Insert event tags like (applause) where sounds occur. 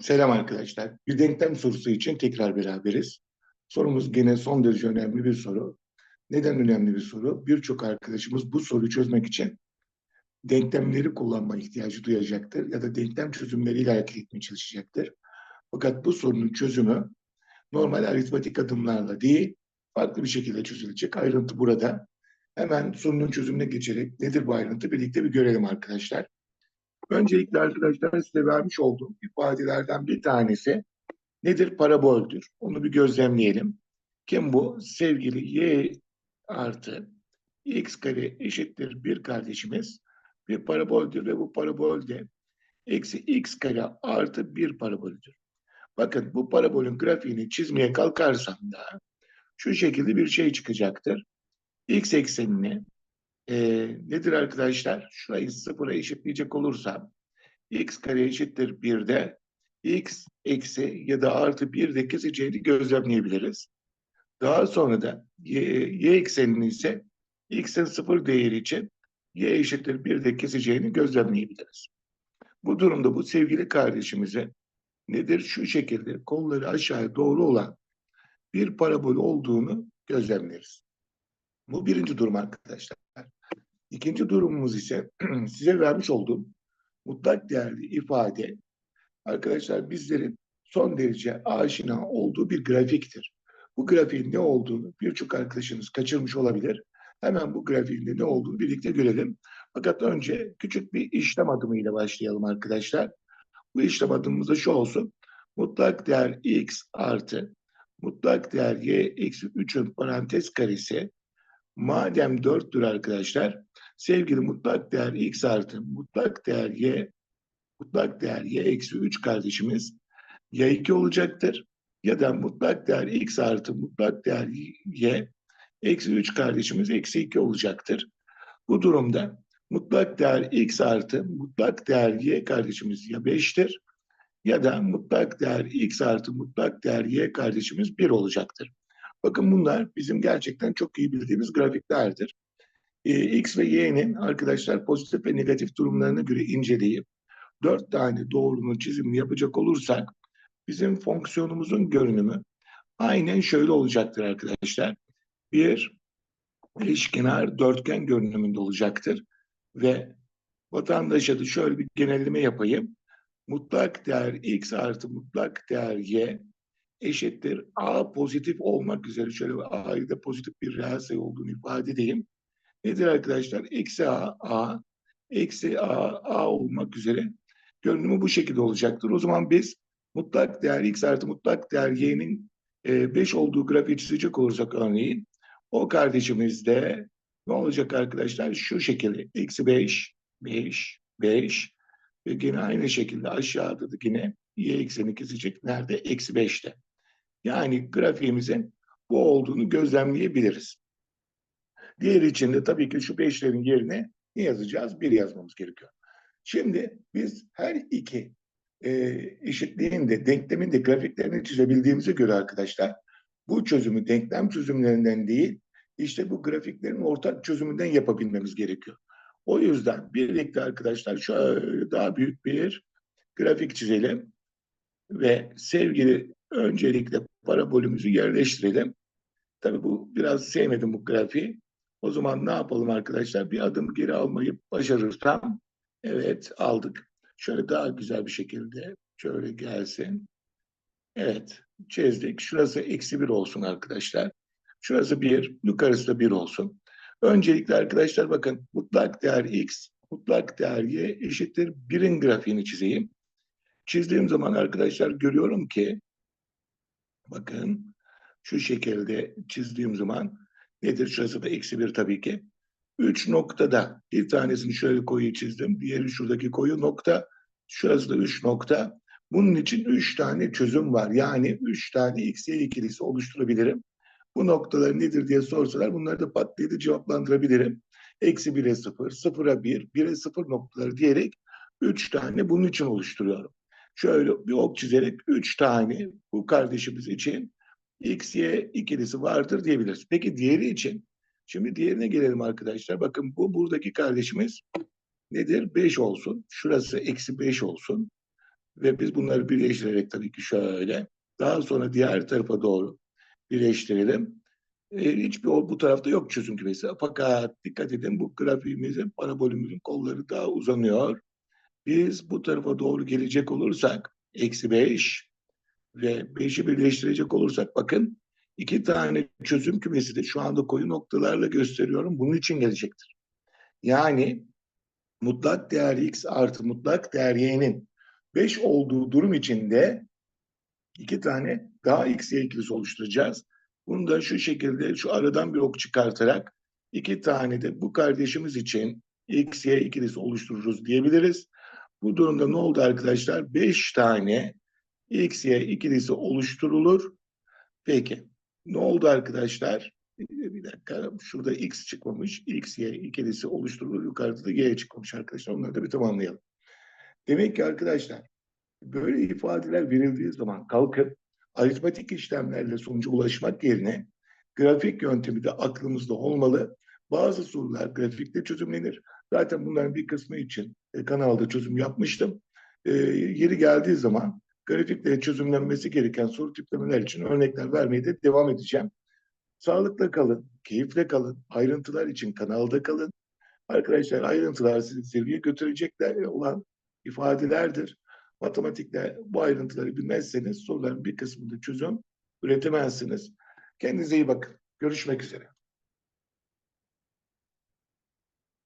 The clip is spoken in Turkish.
Selam arkadaşlar. Bir denklem sorusu için tekrar beraberiz. Sorumuz gene son derece önemli bir soru. Neden önemli bir soru? Birçok arkadaşımız bu soruyu çözmek için denklemleri kullanma ihtiyacı duyacaktır ya da denklem çözümleriyle hareket etmeye çalışacaktır. Fakat bu sorunun çözümü normal aritmetik adımlarla değil, farklı bir şekilde çözülecek. Ayrıntı burada. Hemen sorunun çözümüne geçerek nedir bu ayrıntı birlikte bir görelim arkadaşlar. Öncelikle arkadaşlar size vermiş olduğum ifadelerden bir tanesi nedir? Paraboldür. Onu bir gözlemleyelim. Kim bu? Sevgili y artı x kare eşittir bir kardeşimiz bir paraboldür ve bu parabolde eksi x kare artı bir paraboldür. Bakın bu parabolün grafiğini çizmeye kalkarsam da şu şekilde bir şey çıkacaktır. X eksenini e, nedir arkadaşlar? Şurayı sıfıra eşitleyecek olursam x kare eşittir 1'de x eksi ya da artı 1'de keseceğini gözlemleyebiliriz. Daha sonra da y, y eksenini ise x'in sıfır değeri için y eşittir 1'de keseceğini gözlemleyebiliriz. Bu durumda bu sevgili kardeşimize nedir? Şu şekilde kolları aşağıya doğru olan bir parabol olduğunu gözlemleriz. Bu birinci durum arkadaşlar. İkinci durumumuz ise (clears throat) size vermiş olduğum mutlak değerli ifade arkadaşlar bizlerin son derece aşina olduğu bir grafiktir. Bu grafiğin ne olduğunu birçok arkadaşınız kaçırmış olabilir. Hemen bu grafiğin de ne olduğunu birlikte görelim. Fakat önce küçük bir işlem adımıyla başlayalım arkadaşlar. Bu işlem adımımız da şu olsun. Mutlak değer x artı mutlak değer y eksi 3'ün parantez karesi madem 4'tür arkadaşlar sevgili mutlak değer x artı mutlak değer y mutlak değer y eksi 3 kardeşimiz ya 2 olacaktır ya da mutlak değer x artı mutlak değer y eksi 3 kardeşimiz eksi 2 olacaktır. Bu durumda mutlak değer x artı mutlak değer y kardeşimiz ya 5'tir ya da mutlak değer x artı mutlak değer y kardeşimiz 1 olacaktır. Bakın bunlar bizim gerçekten çok iyi bildiğimiz grafiklerdir. Ee, x ve y'nin arkadaşlar pozitif ve negatif durumlarına göre inceleyip dört tane doğrunun çizimini yapacak olursak bizim fonksiyonumuzun görünümü aynen şöyle olacaktır arkadaşlar. Bir eşkenar dörtgen görünümünde olacaktır ve vatandaşa da şöyle bir genelleme yapayım. Mutlak değer x artı mutlak değer y eşittir a pozitif olmak üzere şöyle a'yı da pozitif bir reel sayı olduğunu ifade edeyim. Nedir arkadaşlar? Eksi a, a, eksi a, a olmak üzere görünümü bu şekilde olacaktır. O zaman biz mutlak değer x artı mutlak değer y'nin 5 e, olduğu grafiği çizecek olursak örneğin o kardeşimizde ne olacak arkadaşlar? Şu şekilde eksi 5, 5, 5 ve yine aynı şekilde aşağıda da yine y ekseni kesecek. Nerede? Eksi 5'te. Yani grafiğimizin bu olduğunu gözlemleyebiliriz. Diğer için de tabii ki şu beşlerin yerine ne yazacağız? Bir yazmamız gerekiyor. Şimdi biz her iki e, eşitliğin de denklemin de grafiklerini çizebildiğimize göre arkadaşlar bu çözümü denklem çözümlerinden değil işte bu grafiklerin ortak çözümünden yapabilmemiz gerekiyor. O yüzden birlikte arkadaşlar şöyle daha büyük bir grafik çizelim ve sevgili öncelikle parabolümüzü yerleştirelim. Tabii bu biraz sevmedim bu grafiği. O zaman ne yapalım arkadaşlar? Bir adım geri almayı başarırsam evet aldık. Şöyle daha güzel bir şekilde şöyle gelsin. Evet çizdik. Şurası eksi bir olsun arkadaşlar. Şurası bir, yukarısı da bir olsun. Öncelikle arkadaşlar bakın mutlak değer x, mutlak değer y eşittir birin grafiğini çizeyim. Çizdiğim zaman arkadaşlar görüyorum ki bakın şu şekilde çizdiğim zaman nedir? Şurası da eksi bir tabii ki. Üç noktada bir tanesini şöyle koyu çizdim. Diğeri şuradaki koyu nokta. Şurası da üç nokta. Bunun için üç tane çözüm var. Yani üç tane x, y ikilisi oluşturabilirim. Bu noktalar nedir diye sorsalar bunları da pat diye de cevaplandırabilirim. Eksi 1'e 0, 0'a 1, 1'e 0 noktaları diyerek üç tane bunun için oluşturuyorum. Şöyle bir ok çizerek üç tane bu kardeşimiz için x, y ikilisi vardır diyebiliriz. Peki diğeri için? Şimdi diğerine gelelim arkadaşlar. Bakın bu buradaki kardeşimiz nedir? 5 olsun. Şurası eksi 5 olsun. Ve biz bunları birleştirerek tabii ki şöyle. Daha sonra diğer tarafa doğru birleştirelim. E, hiçbir bu tarafta yok çözüm kümesi. Fakat dikkat edin bu grafiğimizin, parabolümüzün kolları daha uzanıyor. Biz bu tarafa doğru gelecek olursak eksi 5 ve 5'i birleştirecek olursak bakın iki tane çözüm kümesi de şu anda koyu noktalarla gösteriyorum. Bunun için gelecektir. Yani mutlak değer x artı mutlak değer y'nin 5 olduğu durum içinde iki tane daha x y ikilisi oluşturacağız. Bunu da şu şekilde şu aradan bir ok çıkartarak iki tane de bu kardeşimiz için x y ikilisi oluştururuz diyebiliriz. Bu durumda ne oldu arkadaşlar? 5 tane x y ikilisi oluşturulur. Peki ne oldu arkadaşlar? Bir dakika şurada x çıkmamış. x y ikilisi oluşturulur. Yukarıda da y çıkmamış arkadaşlar. Onları da bir tamamlayalım. Demek ki arkadaşlar böyle ifadeler verildiği zaman kalkıp aritmetik işlemlerle sonuca ulaşmak yerine grafik yöntemi de aklımızda olmalı. Bazı sorular grafikte çözümlenir. Zaten bunların bir kısmı için e, kanalda çözüm yapmıştım. E, yeri geldiği zaman grafikle çözümlenmesi gereken soru tiplemeler için örnekler vermeye de devam edeceğim. Sağlıkla kalın, keyifle kalın, ayrıntılar için kanalda kalın. Arkadaşlar ayrıntılar sizi seviye götürecekler olan ifadelerdir. Matematikte bu ayrıntıları bilmezseniz soruların bir kısmında çözüm üretemezsiniz. Kendinize iyi bakın. Görüşmek üzere.